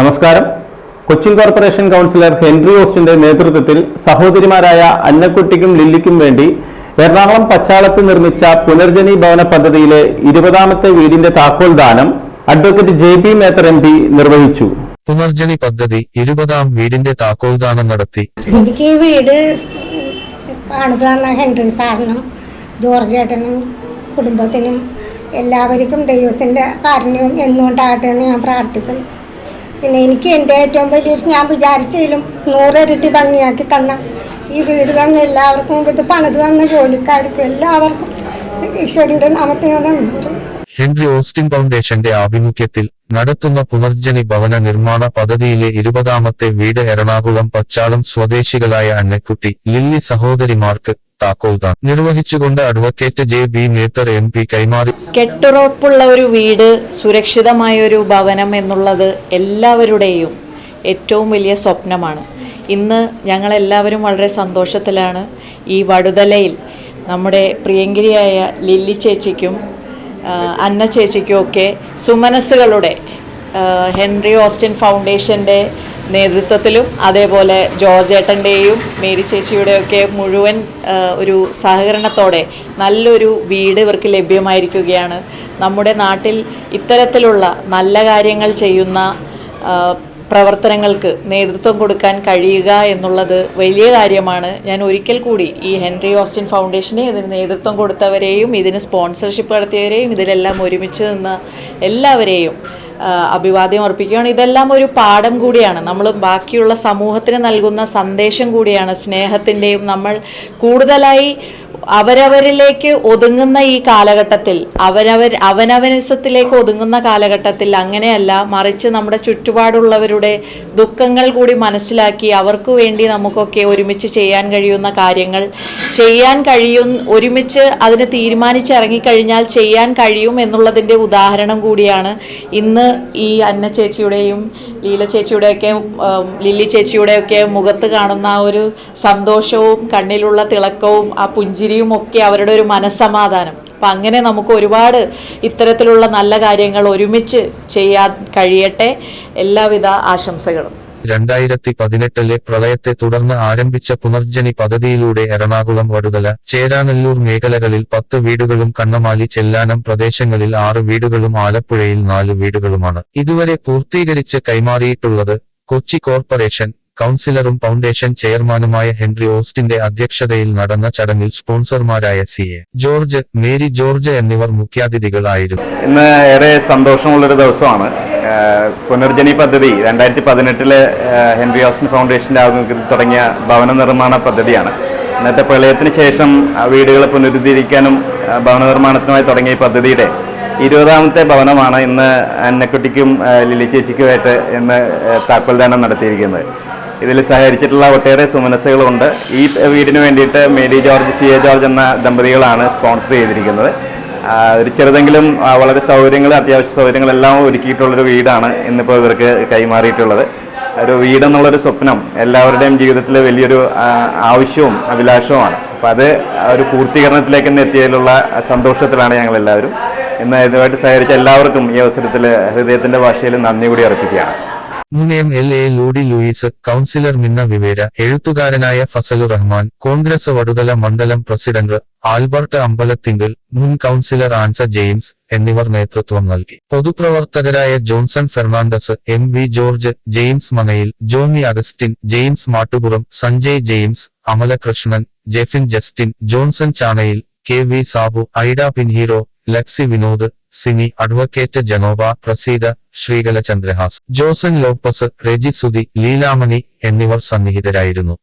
നമസ്കാരം. Cochin corporation councillor Henry ഓസ്റ്റിന്റെ നേതൃത്വത്തിൽ സഹോദരിമാരായ അന്നക്കുട്ടിക്കും ലില്ലിക്കും വേണ്ടി എറണാകുളം പച്ചാളത്ത് നിർമ്മിച്ച പുനർജനി ഭവന പദ്ധതിയിലെ ഇരുപതാമത്തെ വീടിന്റെ താക്കോൽ ദാനം advocate Jebi Mather M P നിർവഹിച്ചു. പുനർജനി പദ്ധതി ഇരുപതാം വീടിന്റെ താക്കോൽ ദാനം നടത്തി. എനിക്ക് ഈ വീട് പണിത് തന്ന ഹെൻറി സാറിനും ജോർജ് ഏട്ടനും കുടുംബത്തിനും എല്ലാവർക്കും ദൈവത്തിന്റെ കാരുണ്യവും എന്നുകൊണ്ടാകട്ടെ എന്ന് ഞാൻ പ്രാർത്ഥിക്കുന്നു. പിന്നെ എനിക്ക് എന്റെ ഏറ്റവും വലിയ ഞാൻ വിചാരിച്ചതിലും നൂറിരട്ടി ഭംഗിയാക്കി തന്ന ഈ വീട് തന്നെ എല്ലാവർക്കും ഇത് പണിത് തന്ന ജോലിക്കാർക്കും എല്ലാവർക്കും ഈശ്വരന്റെ നാമത്തിനോട് നന്ദി. ഹെൻറി ഓസ്റ്റിൻ ഫൗണ്ടേഷന്റെ ആഭിമുഖ്യത്തിൽ നടത്തുന്ന പുനർജനി ഭവന നിർമ്മാണ പദ്ധതിയിലെ ഇരുപതാമത്തെ വീട് എറണാകുളം പച്ചാളം സ്വദേശികളായ അന്നക്കുട്ടി ലില്ലി സഹോദരിമാർക്ക് താക്കോൽദാൻ നിർവഹിച്ചുകൊണ്ട് advocate Jebi Mather M P കൈമാറി. കെട്ടുറപ്പുള്ള ഒരു വീട് സുരക്ഷിതമായ ഒരു ഭവനം എന്നുള്ളത് എല്ലാവരുടെയും ഏറ്റവും വലിയ സ്വപ്നമാണ്. ഇന്ന് ഞങ്ങളെല്ലാവരും വളരെ സന്തോഷത്തിലാണ് ഈ വടുതലയിൽ നമ്മുടെ പ്രിയങ്കരിയായ ലില്ലി ചേച്ചിക്കും അന്ന ചേച്ചിക്കും ഒക്കെ സുമനസ്സുകളുടെ ഹെൻറി ഓസ്റ്റിൻ ഫൗണ്ടേഷന്റെ നേതൃത്വത്തിലും അതേപോലെ ജോർജ് ഏട്ടന്റെയും മേരി ചേച്ചിയുടെയൊക്കെ മുഴുവൻ ഒരു സഹകരണത്തോടെ നല്ലൊരു വീട് ഇവർക്ക് ലഭ്യമായിരിക്കുകയാണ്. നമ്മുടെ നാട്ടിൽ ഇത്തരത്തിലുള്ള നല്ല കാര്യങ്ങൾ ചെയ്യുന്ന പ്രവർത്തനങ്ങൾക്ക് നേതൃത്വം കൊടുക്കാൻ കഴിയുക എന്നുള്ളത് വലിയ കാര്യമാണ്. ഞാൻ ഒരിക്കൽ കൂടി ഈ ഹെൻറി ഓസ്റ്റിൻ ഫൗണ്ടേഷനെ ഇതിന് നേതൃത്വം കൊടുത്തവരെയും ഇതിന് സ്പോൺസർഷിപ്പ് നടത്തിയവരെയും ഇതിലെല്ലാം ഒരുമിച്ച് നിന്ന് എല്ലാവരെയും അഭിവാദ്യം അർപ്പിക്കുകയാണ്. ഇതെല്ലാം ഒരു പാഠം കൂടിയാണ്. നമ്മൾ ബാക്കിയുള്ള സമൂഹത്തിന് നൽകുന്ന സന്ദേശം കൂടിയാണ്. സ്നേഹത്തിന്റെയും നമ്മൾ കൂടുതലായി അവരവരിലേക്ക് ഒതുങ്ങുന്ന ഈ കാലഘട്ടത്തിൽ അവരവർ അവനവനിസത്തിലേക്ക് ഒതുങ്ങുന്ന കാലഘട്ടത്തിൽ അങ്ങനെയല്ല മറിച്ച് നമ്മുടെ ചുറ്റുപാടുള്ളവരുടെ ദുഃഖങ്ങൾ കൂടി മനസ്സിലാക്കി അവർക്ക് വേണ്ടി നമുക്കൊക്കെ ഒരുമിച്ച് ചെയ്യാൻ കഴിയുന്ന കാര്യങ്ങൾ ചെയ്യാൻ കഴിയും ഒരുമിച്ച് അതിന് തീരുമാനിച്ചിറങ്ങിക്കഴിഞ്ഞാൽ ചെയ്യാൻ കഴിയും എന്നുള്ളതിന്റെ ഉദാഹരണം കൂടിയാണ് ഇന്ന് ഈ അന്ന ചേച്ചിയുടെയും ലീല ചേച്ചിയുടെയൊക്കെ ലില്ലി ചേച്ചിയുടെയൊക്കെ മുഖത്ത് കാണുന്ന ആ ഒരു സന്തോഷവും കണ്ണിലുള്ള തിളക്കവും ആ പുഞ്ചിരിയും ഒക്കെ അവരുടെ ഒരു മനസ്സമാധാനം. അപ്പം അങ്ങനെ നമുക്ക് ഒരുപാട് ഇത്തരത്തിലുള്ള നല്ല കാര്യങ്ങൾ ഒരുമിച്ച് ചെയ്യാൻ കഴിയട്ടെ. എല്ലാവിധ ആശംസകളും. രണ്ടായിരത്തി പതിനെട്ടിലെ പ്രളയത്തെ തുടർന്ന് ആരംഭിച്ച പുനർജനി പദ്ധതിയിലൂടെ എറണാകുളം വടുതല ചേരാനല്ലൂർ മേഖലകളിൽ പത്ത് വീടുകളും കണ്ണമാലി ചെല്ലാനം പ്രദേശങ്ങളിൽ ആറ് വീടുകളും ആലപ്പുഴയിൽ നാല് വീടുകളുമാണ്. ഇതുവരെ പൂർത്തീകരിച്ച് കൈമാറിയിട്ടുള്ളത് കൊച്ചി കോർപ്പറേഷൻ കൗൺസിലറും ഫൗണ്ടേഷൻ ചെയർമാനുമായ ഹെൻറി ഓസ്റ്റിന്റെ അധ്യക്ഷതയിൽ നടന്ന ചടങ്ങിൽ സ്പോൺസർമാരായ C A George Mary George എന്നിവർ മുഖ്യാതിഥികളായിരുന്നു. ഇന്ന് ഏറെ സന്തോഷമുള്ളൊരു ദിവസമാണ്. പുനർജനി പദ്ധതി രണ്ടായിരത്തി പതിനെട്ടിലെ ഹെൻറി ഓസ്റ്റിൻ ഫൗണ്ടേഷന്റെ ആഭിമുഖ്യത്തിൽ തുടങ്ങിയ ഭവന നിർമ്മാണ പദ്ധതിയാണ്. ഇന്നത്തെ പ്രളയത്തിന് ശേഷം വീടുകൾ പുനരുദ്ധരിക്കാനും ഭവന നിർമ്മാണത്തിനുമായി തുടങ്ങിയ പദ്ധതിയുടെ ഇരുപതാമത്തെ ഭവനമാണ് ഇന്ന് അന്നക്കുട്ടിക്കും ലിലി ചേച്ചിക്കുമായിട്ട് ഇന്ന് താക്കോൽദാനം നടത്തിയിരിക്കുന്നത്. ഇതിൽ സഹകരിച്ചിട്ടുള്ള ഒട്ടേറെ സുമനസ്സുകളുണ്ട്. ഈ വീടിന് വേണ്ടിയിട്ട് Mary George C A George എന്ന ദമ്പതികളാണ് സ്പോൺസർ ചെയ്തിരിക്കുന്നത്. ഒരു ചെറുതെങ്കിലും വളരെ സൗകര്യങ്ങൾ അത്യാവശ്യ സൗകര്യങ്ങളെല്ലാം ഒരുക്കിയിട്ടുള്ളൊരു വീടാണ് ഇന്നിപ്പോൾ ഇവർക്ക് കൈമാറിയിട്ടുള്ളത്. ഒരു വീടെന്നുള്ളൊരു സ്വപ്നം എല്ലാവരുടെയും ജീവിതത്തിൽ വലിയൊരു ആവശ്യവും അഭിലാഷവുമാണ്. അപ്പം അത് ഒരു പൂർത്തീകരണത്തിലേക്ക് ഇന്ന് എത്തിയതിലുള്ള സന്തോഷത്തിലാണ് ഞങ്ങൾ എല്ലാവരും ഇന്ന് ഇതുമായിട്ട് സഹകരിച്ച എല്ലാവർക്കും ഈ അവസരത്തിൽ ഹൃദയത്തിന്റെ ഭാഷയിൽ നന്ദി കൂടി അർപ്പിക്കുകയാണ്. മുൻ M L A Ludy Louis councillor Minna Vivera എഴുത്തുകാരനായ ഫസലു റഹ്മാൻ കോൺഗ്രസ് വടുതല മണ്ഡലം പ്രസിഡന്റ് ആൽബർട്ട് അമ്പലത്തിങ്കൽ മുൻ കൗൺസിലർ ആൻസ ജെയിംസ് എന്നിവർ നേതൃത്വം നൽകി. പൊതുപ്രവർത്തകരായ Johnson Fernandes M V George James Manayil Jomi Augustine James Mattupuram Sanjay James Amalakrishnan Jefin Justin Johnson Chanayil K V Sabu Ida Pinheiro Laxy Vinod Sini advocate Janoba Praseetha Sreekala Chandrahas Josan Lopez റെജിസുദി Leelamani എന്നിവർ സന്നിഹിതരായിരുന്നു.